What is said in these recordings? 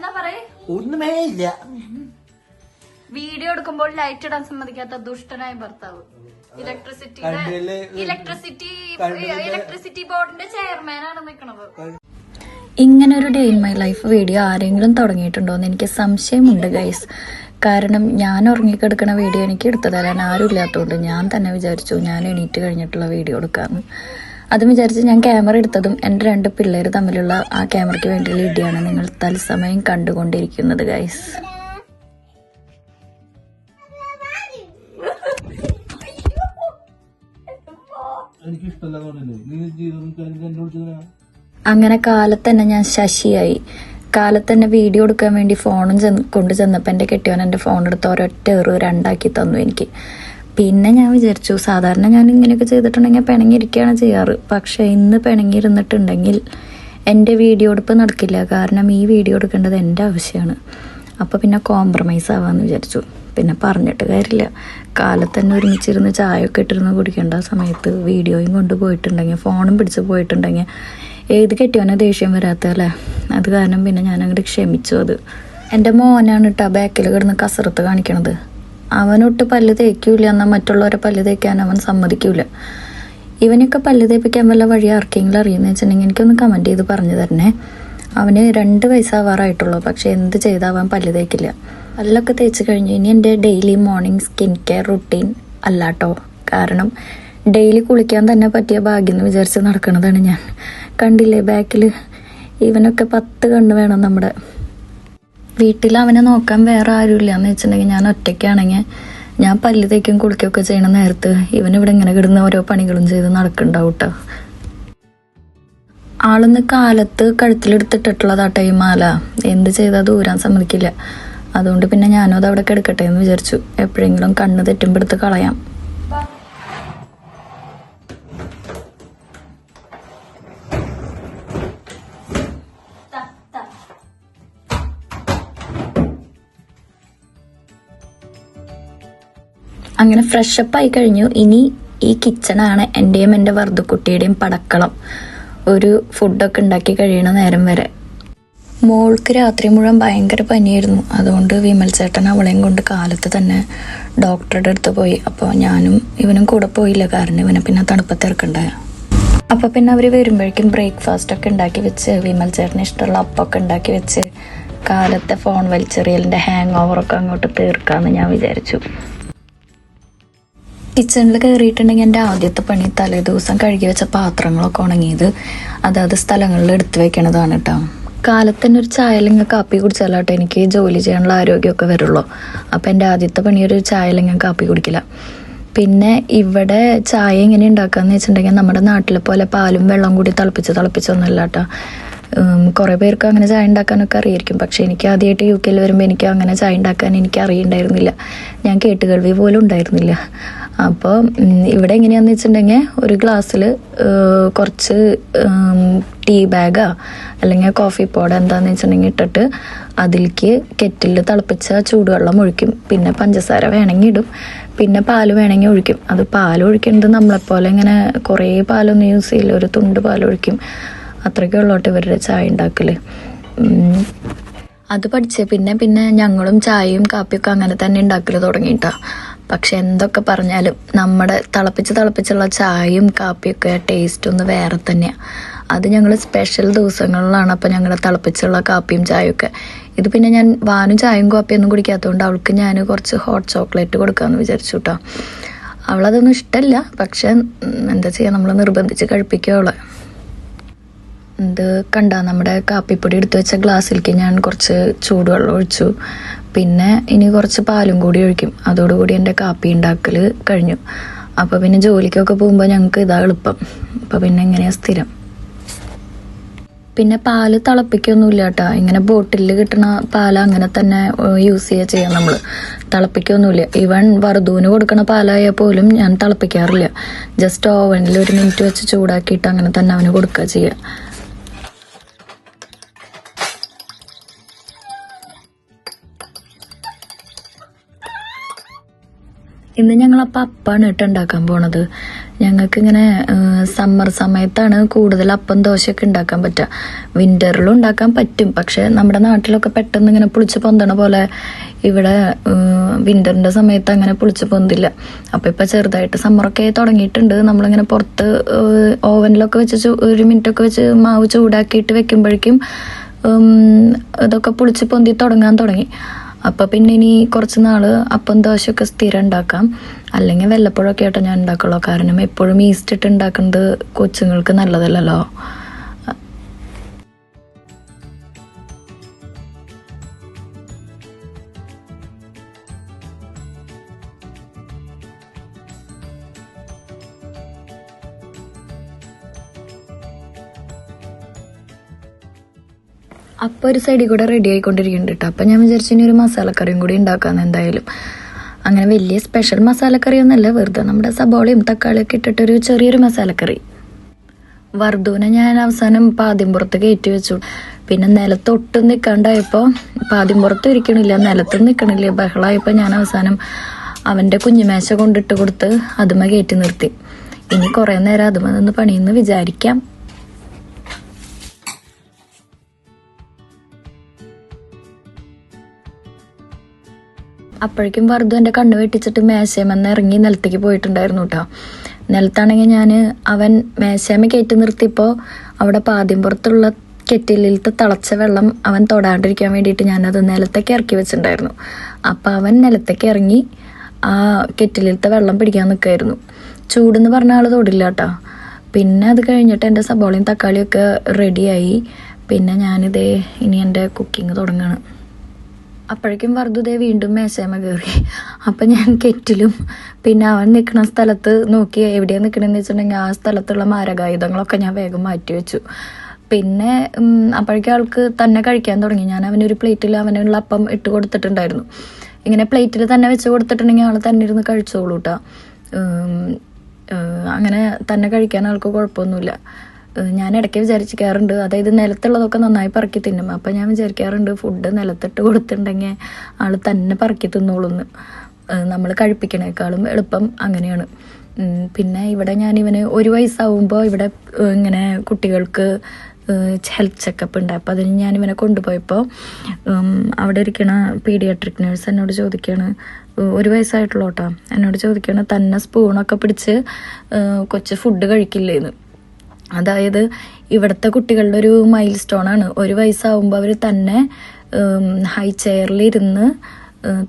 എന്താ പറയേ? ഒന്നുമേ ഇല്ല. വീഡിയോ എടുക്കുമ്പോൾ ലൈറ്റ് ഇടാൻ സമ്മതിക്കാത്ത ദുഷ്ടനായ ഭർത്താവ്. ഇലക്ട്രിസിറ്റി ഇലക്ട്രിസിറ്റി ഇലക്ട്രിസിറ്റി ബോർഡിന്റെ ചെയർമാനാണ് നിൽക്കണത് ഇങ്ങനെ ഒരു day in my life video ആരെങ്കിലും തുടങ്ങിയിട്ടുണ്ടോ എന്ന് എനിക്ക് സംശയമുണ്ട് ഗൈസ് കാരണം ഞാൻ ഉറങ്ങിക്കിടക്കുന്ന വീഡിയോ എനിക്ക് എടുത്തു തരാൻ ആരും ഇല്ലാത്തതുകൊണ്ട് ഞാൻ തന്നെ വിചാരിച്ചു ഞാൻ എണീറ്റ് കഴിഞ്ഞിട്ടുള്ള വീഡിയോ എടുക്കാമെന്ന് അതും വിചാരിച്ച് ഞാൻ ക്യാമറ എടുത്തതും എന്റെ രണ്ട് പിള്ളേർ തമ്മിലുള്ള ആ ക്യാമറയ്ക്ക് വേണ്ടിയുള്ള ഇടിയാണ് നിങ്ങൾ തത്സമയം കണ്ടുകൊണ്ടിരിക്കുന്നത് ഗൈസ് അങ്ങനെ കാലത്തന്നെ ഞാൻ ശശിയായി. കാലത്തന്നെ വീഡിയോ എടുക്കാൻ വേണ്ടി ഫോണും കൊണ്ട് ചെന്നപ്പോൾ എന്റെ കെട്ടിയവൻ എന്റെ ഫോൺ എടുത്ത് ഒരൊറ്റ എറു രണ്ടാക്കി തന്നു എനിക്ക്. പിന്നെ ഞാൻ വിചാരിച്ചു സാധാരണ ഞാൻ ഇങ്ങനെയൊക്കെ ചെയ്തിട്ടുണ്ടെങ്കിൽ പിണങ്ങിയിരിക്കുകയാണ് ചെയ്യാറ്. പക്ഷേ ഇന്ന് പിണങ്ങിയിരുന്നിട്ടുണ്ടെങ്കിൽ എന്റെ വീഡിയോ എടുപ്പ് നടക്കില്ല. കാരണം ഈ വീഡിയോ എടുക്കേണ്ടത് എന്റെ ആവശ്യമാണ്. അപ്പോൾ പിന്നെ കോംപ്രമൈസ് ആവാമെന്ന് വിചാരിച്ചു. പിന്നെ പറഞ്ഞിട്ട് കാര്യമില്ല. കാലത്ത് തന്നെ ഒരുമിച്ചിരുന്ന് ചായ ഒക്കെ ഇട്ടിരുന്ന് കുടിക്കേണ്ട സമയത്ത് വീഡിയോയും കൊണ്ട് പോയിട്ടുണ്ടെങ്കിൽ ഫോണും പിടിച്ച് പോയിട്ടുണ്ടെങ്കിൽ ഏത് കെട്ടിയോനെ ദേഷ്യം വരാത്തല്ലേ അത് കാരണം പിന്നെ ഞാൻ ക്ഷമിച്ചു അത്. എന്റെ മോനാണ് കേട്ടോ ബാക്കിൽ കിടന്ന് കസരത്ത് കാണിക്കണത്. അവനൊട്ട് പല്ല് തേക്കൂല എന്നാൽ മറ്റുള്ളവരെ പല്ല് തേക്കാൻ അവൻ സമ്മതിക്കൂല. ഇവനൊക്കെ പല്ല് തേപ്പിക്കാൻ വല്ല വഴി ആർക്കെങ്കിലും അറിയുന്ന വെച്ചിട്ടുണ്ടെങ്കിൽ എനിക്കൊന്ന് കമന്റ് ചെയ്ത് പറഞ്ഞു തരണേ. അവന് രണ്ട് വയസ്സാവാറായിട്ടുള്ളൂ പക്ഷെ എന്ത് ചെയ്താവാൻ പല്ല് തേക്കില്ല. പല്ലൊക്കെ തേച്ച് കഴിഞ്ഞു ഇനി എന്റെ daily morning skin care routine അല്ലാട്ടോ. കാരണം ഡെയിലി കുളിക്കാൻ തന്നെ പറ്റിയ ഭാഗ്യം എന്ന് വിചാരിച്ച് നടക്കുന്നതാണ് ഞാൻ. കണ്ടില്ലേ ബാക്കിൽ ഇവനൊക്കെ പത്ത് കണ്ണ് വേണം നമ്മുടെ വീട്ടിൽ അവനെ നോക്കാൻ വേറെ ആരുമില്ല എന്ന് വെച്ചിട്ടുണ്ടെങ്കിൽ ഞാൻ ഒറ്റയ്ക്കാണെങ്കിൽ ഞാൻ പല്ല് തേക്കും കുളിക്കുകയൊക്കെ ചെയ്യണ നേരത്ത് ഇവനിവിടെ ഇങ്ങനെ കിടന്ന് ഓരോ പണികളും ചെയ്ത് നടക്കണ്ടാവും കേട്ടോ ആളൊന്ന് കാലത്ത് കഴുത്തിലെടുത്തിട്ടുള്ളതാട്ടോ ഈ മാല. എന്ത് ചെയ്താൽ ദൂരാൻ സമ്മതിക്കില്ല. അതുകൊണ്ട് പിന്നെ ഞാനും അത് അവിടെ കിടക്കട്ടെ എന്ന് വിചാരിച്ചു. എപ്പോഴെങ്കിലും കണ്ണ് തെറ്റുമ്പോൾ എടുത്ത് കളയാം. അങ്ങനെ ഫ്രഷപ്പ് ആയി കഴിഞ്ഞു. ഇനി ഈ കിച്ചണാണ് എന്റെയും എന്റെ വർദ്ധക്കുട്ടിയുടെയും പടക്കളം. ഒരു ഫുഡൊക്കെ ഉണ്ടാക്കി കഴിയണ നേരം വരെ. മോൾക്ക് രാത്രി മുഴുവൻ ഭയങ്കര പനിയായിരുന്നു. അതുകൊണ്ട് വിമൽ ചേട്ടൻ അവളെയും കൊണ്ട് കാലത്ത് തന്നെ ഡോക്ടറുടെ അടുത്ത് പോയി. അപ്പോൾ ഞാനും ഇവനും കൂടെ പോയില്ല. കാരണം ഇവനെ പിന്നെ തണുപ്പത്ത് ഇറക്കണ്ടായ അപ്പോൾ പിന്നെ അവർ വരുമ്പോഴേക്കും ബ്രേക്ക്ഫാസ്റ്റ് ഒക്കെ ഉണ്ടാക്കി വെച്ച് വിമൽ ചേട്ടന് ഇഷ്ടമുള്ള അപ്പമൊക്കെ ഉണ്ടാക്കി വെച്ച് കാലത്തെ ഫോൺ വലിച്ചെറിയലിന്റെ ഹാങ് ഓവറൊക്കെ അങ്ങോട്ട് തീർക്കാമെന്ന് ഞാൻ വിചാരിച്ചു. കിച്ചണിൽ കയറിയിട്ടുണ്ടെങ്കിൽ എന്റെ ആദ്യത്തെ പണി തലേ ദിവസം കഴുകി വെച്ച പാത്രങ്ങളൊക്കെ ഉണങ്ങിയത് അതാത് സ്ഥലങ്ങളിൽ എടുത്തു വെക്കണതാണ് കേട്ടോ. കാലത്ത് തന്നെ ഒരു ചായലിങ്ങ കാപ്പി കുടിച്ചാലാട്ടോ എനിക്ക് ജോലി ചെയ്യാനുള്ള ആരോഗ്യമൊക്കെ വരുള്ളൂ. അപ്പം എന്റെ ആദ്യത്തെ പണി ഒരു ചായലിങ്ങ കാപ്പി കുടിക്കില്ല. പിന്നെ ഇവിടെ ചായ എങ്ങനെ ഉണ്ടാക്കാന്ന് വെച്ചിട്ടുണ്ടെങ്കിൽ നമ്മുടെ നാട്ടിലെ പോലെ പാലും വെള്ളം കൂടി തിളപ്പിച്ച് തിളപ്പിച്ചൊന്നുമില്ല കേട്ടോ. കുറേ പേർക്ക് അങ്ങനെ ചായ ഉണ്ടാക്കാനൊക്കെ അറിയായിരിക്കും. പക്ഷെ എനിക്ക് ആദ്യമായിട്ട് യു കെയിൽ വരുമ്പോൾ എനിക്ക് അങ്ങനെ ചായ ഉണ്ടാക്കാൻ എനിക്ക് അറിയണ്ടായിരുന്നില്ല. ഞാൻ കേട്ടുകേൾവി പോലും ഉണ്ടായിരുന്നില്ല. അപ്പോൾ ഇവിടെ എങ്ങനെയാണെന്ന് വെച്ചിട്ടുണ്ടെങ്കിൽ ഒരു ഗ്ലാസ്സിൽ കുറച്ച് ടീ ബാഗാ അല്ലെങ്കിൽ കോഫി പൗഡർ എന്താണെന്ന് വെച്ചിട്ടുണ്ടെങ്കിൽ ഇട്ടിട്ട് അതിലേക്ക് കെറ്റിൽ തിളപ്പിച്ച ചൂടുവെള്ളം ഒഴിക്കും. പിന്നെ പഞ്ചസാര വേണമെങ്കിൽ ഇടും. പിന്നെ പാൽ വേണമെങ്കിൽ ഒഴിക്കും. അത് പാൽ ഒഴിക്കേണ്ടത് നമ്മളെപ്പോലെ ഇങ്ങനെ കുറേ പാലൊന്നും യൂസ് ചെയ്യില്ല. ഒരു തുണ്ട് പാൽ ഒഴിക്കും അത്രയ്ക്കേ ഉള്ളോട്ട് ഇവരുടെ ചായ ഉണ്ടാക്കൽ അത് പഠിച്ച്. പിന്നെ പിന്നെ ഞങ്ങളും ചായയും കാപ്പിയൊക്കെ അങ്ങനെ തന്നെ ഉണ്ടാക്കൽ തുടങ്ങിയിട്ടാ പക്ഷെ എന്തൊക്കെ പറഞ്ഞാലും നമ്മുടെ തിളപ്പിച്ച് തിളപ്പിച്ചുള്ള ചായയും കാപ്പിയൊക്കെ ടേസ്റ്റ് ഒന്ന് വേറെ തന്നെയാണ് അത് ഞങ്ങൾ സ്പെഷ്യൽ ദിവസങ്ങളിലാണ് അപ്പം ഞങ്ങൾ തിളപ്പിച്ചുള്ള കാപ്പിയും ചായയൊക്കെ. ഇത് പിന്നെ ഞാൻ വാനും ചായയും കാപ്പിയൊന്നും കുടിക്കാത്തതുകൊണ്ട് അവൾക്ക് ഞാൻ കുറച്ച് ഹോട്ട് ചോക്ലേറ്റ് കൊടുക്കാമെന്ന് വിചാരിച്ചു കേട്ടോ അവളതൊന്നും ഇഷ്ടമല്ല പക്ഷെ എന്താ ചെയ്യുക നമ്മൾ നിർബന്ധിച്ച് കഴിപ്പിക്കുക അവളെ. ഇത് കണ്ട നമ്മുടെ കാപ്പിപ്പൊടി എടുത്തു വെച്ച ഗ്ലാസ്സിലേക്ക് ഞാൻ കുറച്ച് ചൂടുവെള്ളം ഒഴിച്ചു. പിന്നെ ഇനി കുറച്ച് പാലും കൂടി ഒഴിക്കും. അതോടുകൂടി എന്റെ കാപ്പി ഉണ്ടാക്കൽ കഴിഞ്ഞു. അപ്പോൾ പിന്നെ ജോലിക്കൊക്കെ പോകുമ്പോൾ ഞങ്ങൾക്ക് ഇതാ എളുപ്പം. അപ്പോൾ പിന്നെ എങ്ങനെയാണ് സ്ഥിരം? പിന്നെ പാൽ തിളപ്പിക്കൊന്നുമില്ല കേട്ടോ ഇങ്ങനെ ബോട്ടിലിൽ കിട്ടുന്ന പാൽ അങ്ങനെ തന്നെ യൂസ് ചെയ്യുക ചെയ്യാം നമ്മൾ തിളപ്പിക്കൊന്നുമില്ല. ഈവൻ വറുതൂന് കൊടുക്കുന്ന പാലായാൽ പോലും ഞാൻ തിളപ്പിക്കാറില്ല. ജസ്റ്റ് ഓവനിൽ ഒരു മിനിറ്റ് വെച്ച് ചൂടാക്കിയിട്ട് അങ്ങനെ തന്നെ അവന് കൊടുക്കുക ചെയ്യുക ഇന്ന് ഞങ്ങൾ അപ്പം അപ്പാണ് കേട്ടോ ഉണ്ടാക്കാൻ പോണത്. ഞങ്ങൾക്ക് ഇങ്ങനെ സമ്മർ സമയത്താണ് കൂടുതൽ അപ്പം ദോശയൊക്കെ ഉണ്ടാക്കാൻ പറ്റുക വിന്ററിലും ഉണ്ടാക്കാൻ പറ്റും. പക്ഷെ നമ്മുടെ നാട്ടിലൊക്കെ പെട്ടെന്ന് ഇങ്ങനെ പുളിച്ച് പൊന്തണ പോലെ ഇവിടെ വിന്ററിന്റെ സമയത്ത് അങ്ങനെ പുളിച്ച് പൊന്തില്ല. അപ്പോൾ ഇപ്പോൾ ചെറുതായിട്ട് സമ്മറൊക്കെ തുടങ്ങിയിട്ടുണ്ട്. നമ്മളിങ്ങനെ പുറത്ത് ഓവനിലൊക്കെ വെച്ച് ഒരു മിനിറ്റൊക്കെ വെച്ച് മാവ് ചൂടാക്കിയിട്ട് വെക്കുമ്പോഴേക്കും ഇതൊക്കെ പുളിച്ച് പൊന്തി തുടങ്ങാൻ തുടങ്ങി. അപ്പൊ പിന്നെ ഇനി കുറച്ച് നാൾ അപ്പം ദോശയൊക്കെ സ്ഥിരം ഉണ്ടാക്കാം. അല്ലെങ്കിൽ വല്ലപ്പോഴൊക്കെ ആയിട്ട് ഞാൻ ഉണ്ടാക്കുള്ളൂ. കാരണം എപ്പോഴും ഈസ്റ്റ് ഇട്ട് ഉണ്ടാക്കുന്നത് കൊച്ചുങ്ങൾക്ക് നല്ലതല്ലല്ലോ. അപ്പോൾ ഒരു സൈഡിൽ കൂടെ റെഡി ആയിക്കൊണ്ടിരിക്കുന്നുണ്ട് കേട്ടോ അപ്പം ഞാൻ വിചാരിച്ചു ഇനി ഒരു മസാലക്കറിയും കൂടി ഉണ്ടാക്കാമെന്ന് എന്തായാലും. അങ്ങനെ വലിയ സ്പെഷ്യൽ മസാലക്കറി ഒന്നല്ല വെറുതെ നമ്മുടെ സബോളയും തക്കാളിയൊക്കെ ഇട്ടിട്ടൊരു ചെറിയൊരു മസാലക്കറി വർദ്ധുവിനെ ഞാൻ അവസാനം പാതിമ്പുറത്ത് കയറ്റി വെച്ചു. പിന്നെ നിലത്തൊട്ടും നിൽക്കാണ്ടായപ്പോൾ പാതിമ്പുറത്ത് ഇരിക്കണില്ല നിലത്തും നിൽക്കണില്ല ബഹളമായപ്പോൾ ഞാൻ അവസാനം അവന്റെ കുഞ്ഞുമേശ കൊണ്ടിട്ട് കൊടുത്ത് അതുമ കയറ്റി നിർത്തി. ഇനി കുറേ നേരം അതുമ നിന്ന് പണിയെന്ന് വിചാരിക്കാം. അപ്പോഴേക്കും വർദ്ധു എന്റെ കണ്ണ് വെട്ടിച്ചിട്ട് മേശയമെന്ന് ഇറങ്ങി നിലത്തേക്ക് പോയിട്ടുണ്ടായിരുന്നു കേട്ടോ. നിലത്താണെങ്കിൽ ഞാൻ അവൻ മേശയമ കയറ്റി നിർത്തിയപ്പോൾ അവിടെ പാദ്യം പുറത്തുള്ള കെറ്റിലിലത്തെ തിളച്ച വെള്ളം അവൻ തൊടാണ്ടിരിക്കാൻ വേണ്ടിയിട്ട് ഞാനത് നിലത്തേക്ക് ഇറക്കി വെച്ചിട്ടുണ്ടായിരുന്നു. അപ്പോൾ അവൻ നിലത്തേക്ക് ഇറങ്ങി ആ കെറ്റിലിലത്തെ വെള്ളം പിടിക്കാൻ നിൽക്കായിരുന്നു ചൂടെന്ന് പറഞ്ഞ ആൾ തൊടില്ല കേട്ടോ. പിന്നെ അത് കഴിഞ്ഞിട്ട് എന്റെ സബോളയും തക്കാളിയൊക്കെ റെഡിയായി പിന്നെ ഞാനിതേ ഇനി എന്റെ കുക്കിംഗ് തുടങ്ങുകയാണ് അപ്പോഴേക്കും വർദ്ധുദേ വീണ്ടും മേശയമ കയറി അപ്പം ഞാൻ കെറ്റിലും പിന്നെ അവൻ നിൽക്കുന്ന സ്ഥലത്ത് നോക്കി എവിടെയാണ് നിൽക്കണമെന്ന് വെച്ചിട്ടുണ്ടെങ്കിൽ ആ സ്ഥലത്തുള്ള മാരകായുധങ്ങളൊക്കെ ഞാൻ വേഗം മാറ്റി വെച്ചു. പിന്നെ അപ്പോഴേക്കും ആൾക്ക് തന്നെ കഴിക്കാൻ തുടങ്ങി. ഞാൻ അവനൊരു പ്ലേറ്റിൽ അവനുള്ള അപ്പം ഇട്ട് കൊടുത്തിട്ടുണ്ടായിരുന്നു. ഇങ്ങനെ പ്ലേറ്റിൽ തന്നെ വെച്ച് കൊടുത്തിട്ടുണ്ടെങ്കിൽ ആൾ തന്നെ ഇരുന്ന് കഴിച്ചോളൂട്ടാ. അങ്ങനെ തന്നെ കഴിക്കാൻ ആൾക്ക് കുഴപ്പമൊന്നുമില്ല. ഞാൻ ഇടയ്ക്ക് വിചാരിച്ചിരിക്കാറുണ്ട്. അതായത് നിലത്തുള്ളതൊക്കെ നന്നായി പറക്കി തിന്നും. അപ്പം ഞാൻ വിചാരിക്കാറുണ്ട് ഫുഡ് നിലത്തിട്ട് കൊടുത്തിട്ടുണ്ടെങ്കിൽ ആൾ തന്നെ പറക്കി തിന്നോളുന്ന്. നമ്മൾ കഴിപ്പിക്കണേക്കാളും എളുപ്പം അങ്ങനെയാണ്. പിന്നെ ഇവിടെ ഞാൻ ഇവന് ഒരു വയസ്സാവുമ്പോൾ ഇവിടെ ഇങ്ങനെ കുട്ടികൾക്ക് ഹെൽത്ത് ചെക്കപ്പ് ഉണ്ട്. അപ്പോൾ അതിന് ഞാൻ ഇവനെ കൊണ്ടുപോയപ്പോൾ അവിടെ ഇരിക്കണ പീഡിയാട്രിക് നേഴ്സ് എന്നോട് ചോദിക്കുകയാണ് ഒരു വയസ്സായിട്ടുള്ളൂ കേട്ടോ എന്നോട് ചോദിക്കുകയാണ് തന്നെ സ്പൂണൊക്കെ പിടിച്ച് കൊച്ച് ഫുഡ് കഴിക്കില്ലേന്ന്. അതായത് ഇവിടുത്തെ കുട്ടികളുടെ ഒരു മൈൽ സ്റ്റോൺ ആണ്. ഒരു വയസ്സാവുമ്പോൾ അവർ തന്നെ ഹൈ ചെയറിലിരുന്ന്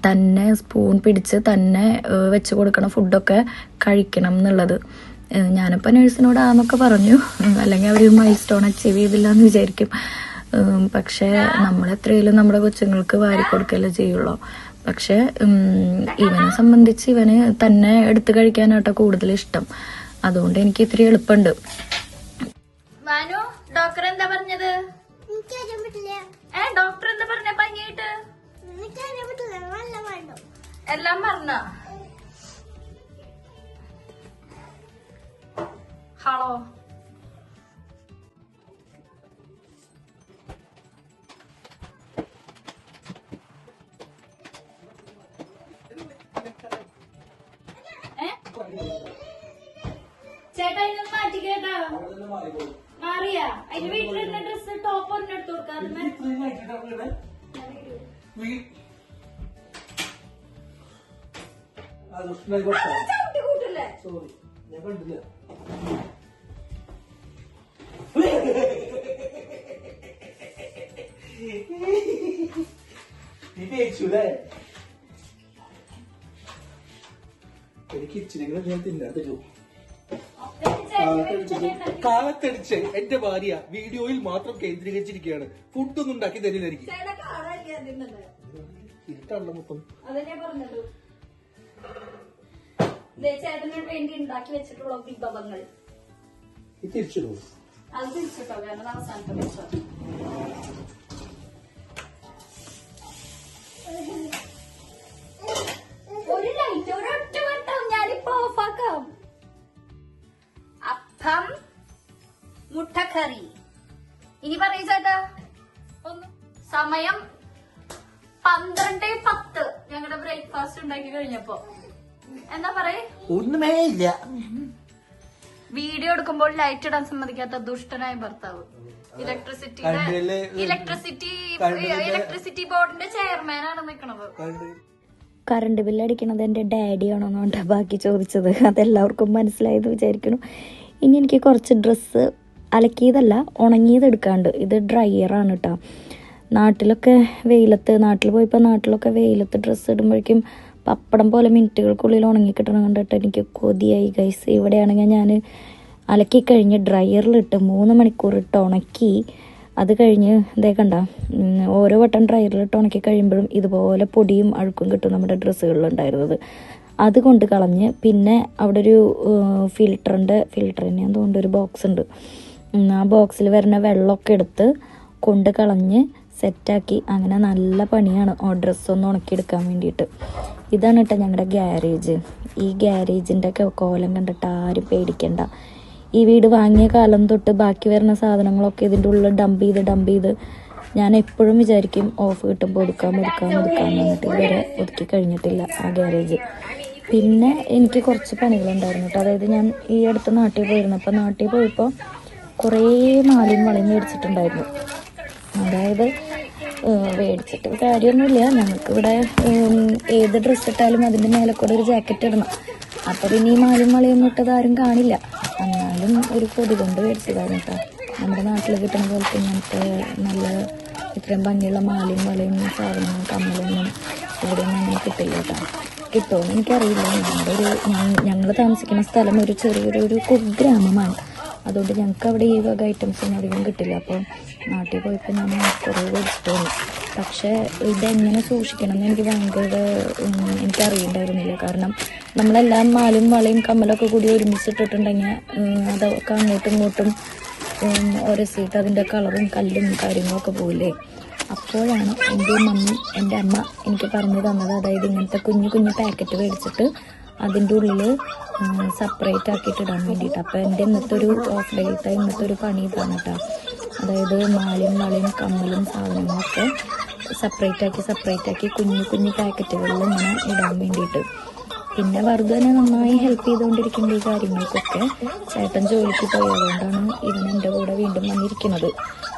തന്നെ സ്പൂൺ പിടിച്ച് തന്നെ വെച്ച് കൊടുക്കണ ഫുഡൊക്കെ കഴിക്കണം എന്നുള്ളത്. ഞാനിപ്പോൾ നേഴ്സിനോട് ആന്നൊക്കെ പറഞ്ഞു. അല്ലെങ്കിൽ അവർ മൈൽ സ്റ്റോൺ അച്ചീവ് ചെയ്തില്ല എന്ന് വിചാരിക്കും പക്ഷേ നമ്മൾ എത്രയും നമ്മുടെ കൊച്ചുങ്ങൾക്ക് വാരി കൊടുക്കല്ലേ ചെയ്യുള്ളൂ. പക്ഷെ ഇവനെ സംബന്ധിച്ച് ഇവന് തന്നെ എടുത്ത് കഴിക്കാനാട്ടോ കൂടുതൽ ഇഷ്ടം. അതുകൊണ്ട് എനിക്ക് ഇത്തിരി എളുപ്പമുണ്ട്. മാനു ഡോക്ടർ എന്താ പറഞ്ഞത്? ഏ ഡോക്ടർ എന്താ പറഞ്ഞ പനിയായിട്ട്? എല്ലാം പറഞ്ഞ. ഹലോ സോറി ഞാൻ കണ്ടില്ല നീ എനിക്ക് ഞാൻ കാലത്തടിച്ച് എന്റെ ഭാര്യ വീഡിയോയിൽ മാത്രം കേന്ദ്രീകരിച്ചിരിക്കുകയാണ് ഫുഡൊന്നും ഉണ്ടാക്കി തരില്ല എനിക്ക് ഇരുട്ടാണല്ലോ മൊത്തം ചേട്ടന് വേണ്ടി ഉണ്ടാക്കി വെച്ചിട്ടുള്ള വിഭവങ്ങൾ തിരിച്ചിടൂ. അത് തിരിച്ചിട്ടോ? കാരണം അവസാനത്തെ ഒരു ലൈറ്റ് ഒരൊറ്റ വട്ടം ഞാനിപ്പോ ഓഫാക്കാം അപ്പം മുട്ടക്കറി. ഇനി പറയൂ ചേട്ടാ. ഒന്ന്. സമയം പന്ത്രണ്ട് പത്ത്. ഞങ്ങളുടെ ബ്രേക്ക്ഫാസ്റ്റ് ഉണ്ടാക്കി കഴിഞ്ഞപ്പോ. എന്താ പറയേ? ഒന്നുമേ ഇല്ല. വീഡിയോ എടുക്കുമ്പോൾ ലൈറ്റ് ഇടാൻ സമ്മതിക്കാത്ത ദുഷ്ടനായ ഭർത്താവ്. ഇലക്ട്രിസിറ്റി ഇലക്ട്രിസിറ്റി ഇലക്ട്രിസിറ്റി ബോർഡിന്റെ ചെയർമാനാണ് ആണ് നിക്കണത്. കറണ്ട് ബില്ല് അടിക്കണത് എന്റെ ഡാഡിയാണോ എന്നുകൊണ്ടാ ബാക്കി ചോദിച്ചത്. അതെല്ലാവർക്കും മനസ്സിലായത് വിചാരിക്കണം ഇനി എനിക്ക് കുറച്ച് ഡ്രസ്സ് അലക്കിയതല്ല ഉണങ്ങിയത് എടുക്കാണ്ട് ഇത് ഡ്രയറാണ് കേട്ടോ. നാട്ടിലൊക്കെ വെയിലത്ത് നാട്ടിൽ പോയപ്പോൾ നാട്ടിലൊക്കെ വെയിലത്ത് ഡ്രസ്സ് ഇടുമ്പോഴേക്കും പപ്പടം പോലെ മിനിറ്റുകൾക്കുള്ളിൽ ഉണങ്ങി കിട്ടണം കണ്ടിട്ട് എനിക്ക് കൊതിയായി ഗൈസ് ഇവിടെയാണെങ്കിൽ ഞാൻ അലക്കി കഴിഞ്ഞ് ഡ്രയറിലിട്ട് മൂന്ന് മണിക്കൂർ ഇട്ട് ഉണക്കി. അത് കഴിഞ്ഞ് ഇതേ കണ്ട ഓരോ വട്ടം ഡ്രയറിലിട്ട് ഉണക്കി കഴിയുമ്പോഴും ഇതുപോലെ പൊടിയും അഴുക്കും കിട്ടും നമ്മുടെ ഡ്രസ്സുകളിലുണ്ടായിരുന്നത്. അത് കൊണ്ട് കളഞ്ഞ് പിന്നെ അവിടെ ഒരു ഫിൽറ്ററിന്റെ ഫിൽറ്ററിന് എന്തുകൊണ്ട് ഒരു ബോക്സ് ഉണ്ട്. ആ ബോക്സിൽ വരുന്ന വെള്ളമൊക്കെ എടുത്ത് കൊണ്ട് കളഞ്ഞ് സെറ്റാക്കി. അങ്ങനെ നല്ല പണിയാണ്. ഓ ഡ്രസ്സൊന്ന് ഉണക്കിയെടുക്കാൻ വേണ്ടിയിട്ട്. ഇതാണ് കേട്ടോ ഞങ്ങളുടെ ഗ്യാരേജ്. ഈ ഗ്യാരേജിന്റെ ഒക്കെ കോലം കണ്ടിട്ട് ആരും പേടിക്കണ്ട. ഈ വീട് വാങ്ങിയ കാലം തൊട്ട് ബാക്കി വരുന്ന സാധനങ്ങളൊക്കെ ഇതിന്റെ ഉള്ളിൽ ഡംപ് ചെയ്ത് ഡംപ് ചെയ്ത് ഞാൻ എപ്പോഴും വിചാരിക്കും ഓഫ് കിട്ടുമ്പോൾ ഒതുക്കാം ഒതുക്കാം ഒതുക്കാം എന്നിട്ട് ഇതുവരെ ഒതുക്കി കഴിഞ്ഞിട്ടില്ല ആ ഗ്യാരേജ്. പിന്നെ എനിക്ക് കുറച്ച് പണികളുണ്ടായിരുന്നു കേട്ടോ. അതായത് ഞാൻ ഈ അടുത്ത് നാട്ടിൽ പോയിരുന്നു. അപ്പോൾ നാട്ടിൽ പോയപ്പോൾ കുറേ മാലിയും വളയും മേടിച്ചിട്ടുണ്ടായിരുന്നു അതായത് മേടിച്ചിട്ട്. കാര്യമൊന്നുമില്ല. നമുക്കിവിടെ ഏത് ഡ്രസ്സ് ഇട്ടാലും അതിന്റെ മേലെ കൂടെ ഒരു ജാക്കറ്റ് ഇടണം. അപ്പോൾ പിന്നെ ഈ മാലും മളയൊന്നും ഇട്ടത് ആരും കാണില്ല. എന്നാലും ഒരു പൊതി കൊണ്ട് മേടിച്ചതാണ് കേട്ടോ നമ്മുടെ നാട്ടിൽ കിട്ടുന്ന പോലെ ഇങ്ങനത്തെ നല്ല ഇത്രയും ഭംഗിയുള്ള മാലയും വളയും സാധനങ്ങളും കമ്മലൊന്നും ഇവിടെ അങ്ങനെ കിട്ടില്ല കേട്ടോ കിട്ടുമെന്ന് എനിക്കറിയില്ല. ഞങ്ങളുടെ ഒരു ഞങ്ങൾ താമസിക്കുന്ന സ്ഥലം ഒരു ചെറിയൊരു ഒരു കുഗ്രാമമാണ്. അതുകൊണ്ട് ഞങ്ങൾക്ക് അവിടെ ഈ വക ഐറ്റംസ് ഒന്നും അധികം കിട്ടില്ല. അപ്പോൾ നാട്ടിൽ പോയപ്പോൾ ഞാൻ കുറേ മേടിച്ചിട്ട് വന്നു. പക്ഷേ ഇതെങ്ങനെ സൂക്ഷിക്കണം എന്ന് എനിക്ക് ഭയങ്കര എനിക്കറിയണ്ടായിരുന്നില്ല. എനിക്ക് കാരണം നമ്മളെല്ലാം മാലും വളയും കമ്മലൊക്കെ കൂടി ഒരുമിച്ചിട്ടിട്ടുണ്ടെങ്കിൽ അതൊക്കെ അങ്ങോട്ടും ഇങ്ങോട്ടും ഓരോ ഒരസിയിട്ട് അതിന്റെ കളറും കല്ലും കാര്യങ്ങളൊക്കെ പോയില്ലേ അപ്പോഴാണ് എന്റെ മമ്മി എന്റെ അമ്മ എനിക്ക് പറഞ്ഞു തന്നത്. അതായത് ഇങ്ങനത്തെ കുഞ്ഞു കുഞ്ഞു പാക്കറ്റ് മേടിച്ചിട്ട് അതിന്റെ ഉള്ളിൽ സെപ്പറേറ്റ് ആക്കിയിട്ട് ഇടാൻ വേണ്ടിയിട്ട്. അപ്പോൾ എന്റെ ഇന്നത്തെ ഒരു ഓഫ് ഇന്നത്തെ ഒരു പണി ഇതാണ് കേട്ടോ അതായത് മാലയും വളയും കമ്മലും സാധനങ്ങളൊക്കെ സെപ്പറേറ്റ് ആക്കി സെപ്പറേറ്റ് ആക്കി കുഞ്ഞു കുഞ്ഞു പാക്കറ്റുകളിൽ ഇങ്ങനെ ഇടാൻ വേണ്ടിയിട്ട്. പിന്നെ വർദ്ധന നന്നായി ഹെൽപ്പ് ചെയ്തുകൊണ്ടിരിക്കുന്ന ഈ കാര്യങ്ങൾക്കൊക്കെ ചേട്ടൻ ജോലിക്ക് പോയതുകൊണ്ടാണ് ഇവൻ എന്റെ കൂടെ വീണ്ടും വന്നിരിക്കുന്നത്.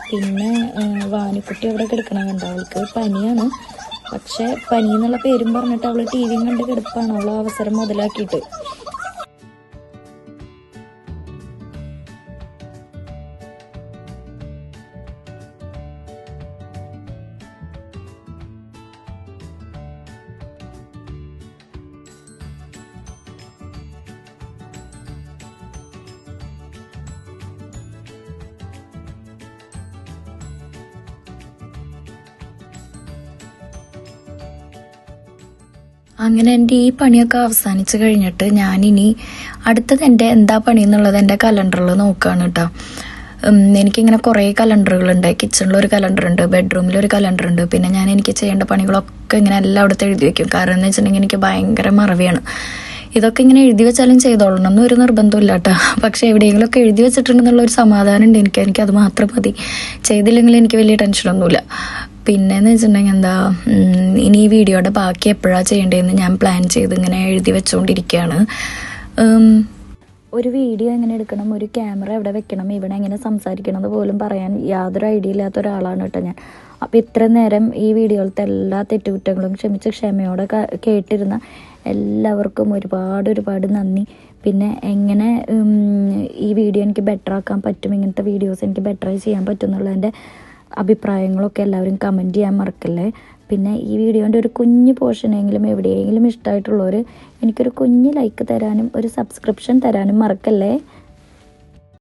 പിന്നെ വാനിക്കുട്ടി അവിടെ കിടക്കണം കണ്ട? അവൾക്ക് പനിയാണ്. പക്ഷെ പനി എന്നുള്ള പേരും പറഞ്ഞിട്ട് അവൾ ടി വിയും കണ്ട് കിടപ്പാണ്. അവൾ അവസരം മുതലാക്കിയിട്ട്. അങ്ങനെ എന്റെ ഈ പണിയൊക്കെ അവസാനിച്ച് കഴിഞ്ഞിട്ട് ഞാനിനി അടുത്തത് എന്റെ എന്താ പണി എന്നുള്ളത് എന്റെ കലണ്ടറിൽ നോക്കുകയാണ് കേട്ടോ. എനിക്കിങ്ങനെ കുറേ കലണ്ടറുകളുണ്ട്. കിച്ചണിൽ ഒരു കലണ്ടർ ഉണ്ട് ബെഡ്റൂമിൽ ഒരു കലണ്ടർ ഉണ്ട് പിന്നെ ഞാൻ എനിക്ക് ചെയ്യേണ്ട പണികളൊക്കെ ഇങ്ങനെ എല്ലാം അവിടുത്തെ എഴുതി വയ്ക്കും. കാരണം എന്ന് വെച്ചിട്ടുണ്ടെങ്കിൽ എനിക്ക് ഭയങ്കര മറവിയാണ്. ഇതൊക്കെ ഇങ്ങനെ എഴുതി വെച്ചാലും ചെയ്തോളണം. എന്നൊരു നിർബന്ധമില്ല കേട്ടോ. പക്ഷെ എവിടെയെങ്കിലുമൊക്കെ എഴുതി വെച്ചിട്ടുണ്ടെന്നുള്ള ഒരു സമാധാനം ഉണ്ട് എനിക്ക്. എനിക്ക് അത് മാത്രം മതി. ചെയ്തില്ലെങ്കിൽ എനിക്ക് വലിയ ടെൻഷനൊന്നുമില്ല പിന്നെന്ന് വെച്ചിട്ടുണ്ടെങ്കിൽ എന്താ ഇനി ഈ വീഡിയോയുടെ ബാക്കി എപ്പോഴാണ് ചെയ്യേണ്ടതെന്ന് ഞാൻ പ്ലാൻ ചെയ്ത് ഇങ്ങനെ എഴുതി വെച്ചുകൊണ്ടിരിക്കുകയാണ് ഒരു വീഡിയോ എങ്ങനെ എടുക്കണം? ഒരു ക്യാമറ എവിടെ വെക്കണം? ഇവിടെ എങ്ങനെ സംസാരിക്കണം എന്ന് പോലും പറയാൻ യാതൊരു ഐഡിയ ഇല്ലാത്ത ഒരാളാണ് കേട്ടോ ഞാൻ. അപ്പോൾ ഇത്ര നേരം ഈ വീഡിയോയിലത്തെ എല്ലാ തെറ്റുകുറ്റങ്ങളും ക്ഷമിച്ച് ക്ഷമയോടെ കേട്ടിരുന്ന എല്ലാവർക്കും ഒരുപാട് ഒരുപാട് നന്ദി. പിന്നെ എങ്ങനെ ഈ വീഡിയോ എനിക്ക് ബെറ്റർ ആക്കാൻ പറ്റും? ഇങ്ങനത്തെ വീഡിയോസ് എനിക്ക് ബെറ്ററായി ചെയ്യാൻ പറ്റും എന്നുള്ളതിന്റെ അഭിപ്രായങ്ങളൊക്കെ എല്ലാവരും കമന്റ് ചെയ്യാൻ മറക്കല്ലേ? പിന്നെ ഈ വീഡിയോന്റെ ഒരു കുഞ്ഞ് പോർഷനെങ്കിലും എവിടെയെങ്കിലും ഇഷ്ടമായിട്ടുള്ളവർ എനിക്കൊരു കുഞ്ഞ് ലൈക്ക് തരാനും ഒരു സബ്സ്ക്രിപ്ഷൻ തരാനും മറക്കല്ലേ?